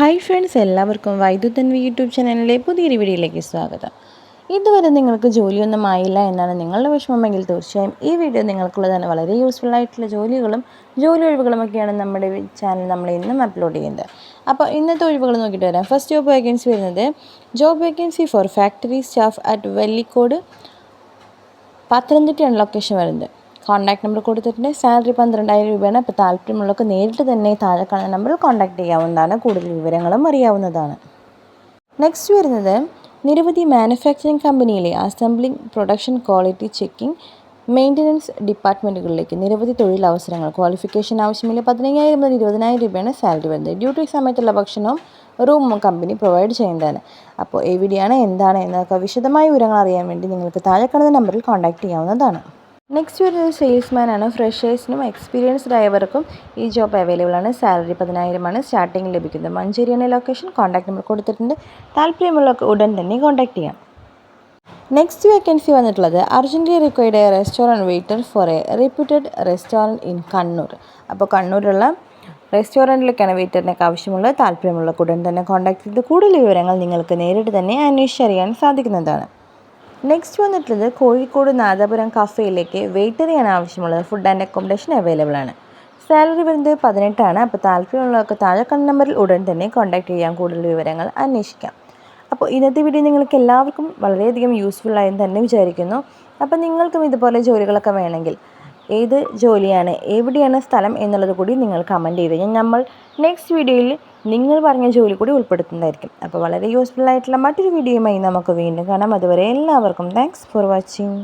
Hi friends എല്ലാവർക്കും വൈദ്യുതൻ YouTube ചാനലിലെ പുതിയൊരു വീഡിയോയിലേക്ക് സ്വാഗതം. ഇതുവരെ നിങ്ങൾക്ക് ജോലിയൊന്നും ആയില്ല എന്നാണ് നിങ്ങളുടെ വിഷമമെങ്കിൽ തീർച്ചയായും ഈ വീഡിയോ നിങ്ങൾക്കുള്ളതാണ് വളരെ യൂസ്ഫുൾ ആയിട്ടുള്ള ജോലികളും ജോലി ഒഴിവുകളും ഒക്കെയാണ് നമ്മുടെ ചാനൽ നമ്മൾ ഇന്നും അപ്ലോഡ് ചെയ്യുന്നത്. അപ്പോൾ ഇന്നത്തെ ഒഴിവുകൾ നോക്കിയിട്ട് വരാം. ഫസ്റ്റ് ജോബ് വേക്കൻസി വരുന്നത് job vacancy for factory staff at Vellikode പത്തനംതിട്ടയാണ് location വരുന്നത്. കോൺടാക്ട് നമ്പർ കൊടുത്തിട്ടുണ്ട്. സാലറി പന്ത്രണ്ടായിരം രൂപയാണ്. അപ്പോൾ താല്പര്യമുള്ളവർക്ക് നേരിട്ട് തന്നെ താഴെ കാണുന്ന നമ്പറിൽ കോൺടാക്ട് ചെയ്യാവുന്നതാണ്. കൂടുതൽ വിവരങ്ങളും അറിയാവുന്നതാണ്. നെക്സ്റ്റ് വരുന്നത് നിരവധി മാനുഫാക്ചറിംഗ് കമ്പനിയിലെ assembling production quality checking maintenance ഡിപ്പാർട്ട്മെന്റുകളിലേക്ക് നിരവധി തൊഴിലവസരങ്ങൾ ക്വാളിഫിക്കേഷൻ ആവശ്യമില്ല. പതിനയ്യായിരം മുതൽ ഇരുപതിനായിരം രൂപയാണ് സാലറി വരുന്നത്. ഡ്യൂട്ടി സമയത്തുള്ള ഭക്ഷണവും റൂമും കമ്പനി പ്രൊവൈഡ് ചെയ്യുന്നതാണ്. അപ്പോൾ എവിടെയാണ് എന്താണ് എന്നൊക്കെ വിശദമായ വിവരങ്ങൾ അറിയാൻ വേണ്ടി നിങ്ങൾക്ക് താഴെ കാണുന്ന നമ്പറിൽ കോൺടാക്ട് ചെയ്യാവുന്നതാണ്. നെക്സ്റ്റ് വരുന്നത് സെയിൽസ്മാനാണ് ഫ്രഷേഴ്സിനും എക്സ്പീരിയൻസ് ഡ്രൈവർക്കും ഈ ജോബ് അവൈലബിൾ ആണ്. സാലറി പതിനായിരമാണ് സ്റ്റാർട്ടിംഗ് ലഭിക്കുന്നത്. മഞ്ചേരിയാണ് ലൊക്കേഷൻ കോൺടാക്ട് നമ്പർ കൊടുത്തിട്ടുണ്ട്. താല്പര്യമുള്ളവർക്ക് ഉടൻ തന്നെ കോൺടാക്ട് ചെയ്യാം. നെക്സ്റ്റ് വേക്കൻസി വന്നിട്ടുള്ളത് urgently required a restaurant waiter for a reputed restaurant in Kannur അപ്പോൾ കണ്ണൂരുള്ള റെസ്റ്റോറന്റിലേക്കാണ് വെയിറ്ററിനൊക്കെ ആവശ്യമുള്ളത്. താല്പര്യമുള്ള ഉടൻ തന്നെ കോൺടാക്ട് ചെയ്ത് കൂടുതൽ വിവരങ്ങൾ നിങ്ങൾക്ക് നേരിട്ട് തന്നെ അന്വേഷിച്ചറിയാൻ സാധിക്കുന്നതാണ്. നെക്സ്റ്റ് വന്നിട്ടുള്ളത് കോഴിക്കോട് നാദാപുരം കഫേയിലേക്ക് വെയിറ്ററിയാണ് ആവശ്യമുള്ളത്. ഫുഡ് ആൻഡ് അക്കോമഡേഷൻ അവൈലബിൾ ആണ്. സാലറി വരുന്നത് പതിനെട്ടാണ്. അപ്പോൾ താല്പര്യമുള്ളവർക്ക് താഴെ കണ്ട നമ്പറിൽ ഉടൻ തന്നെ കോൺടാക്ട് ചെയ്യാം. കൂടുതൽ വിവരങ്ങൾ അന്വേഷിക്കാം. അപ്പോൾ ഇന്നത്തെ വീഡിയോ നിങ്ങൾക്ക് എല്ലാവർക്കും വളരെയധികം യൂസ്ഫുൾ ആയെന്ന് തന്നെ വിചാരിക്കുന്നു. അപ്പോൾ നിങ്ങൾക്കും ഇതുപോലെ ജോലികളൊക്കെ വേണമെങ്കിൽ ഏത് ജോലിയാണ് എവിടെയാണ് സ്ഥലം എന്നുള്ളത് കൂടി നിങ്ങൾ കമന്റ് ചെയ്ത് കഴിഞ്ഞാൽ നമ്മൾ നെക്സ്റ്റ് വീഡിയോയിൽ നിങ്ങൾ പറഞ്ഞ ജോലി കൂടി ഉൾപ്പെടുത്തുന്നതായിരിക്കും. അപ്പോൾ വളരെ യൂസ്ഫുൾ ആയിട്ടുള്ള മറ്റൊരു വീഡിയോയുമായി നമുക്ക് വീണ്ടും കാണാം. അതുവരെ എല്ലാവർക്കും താങ്ക്സ് ഫോർ വാച്ചിങ്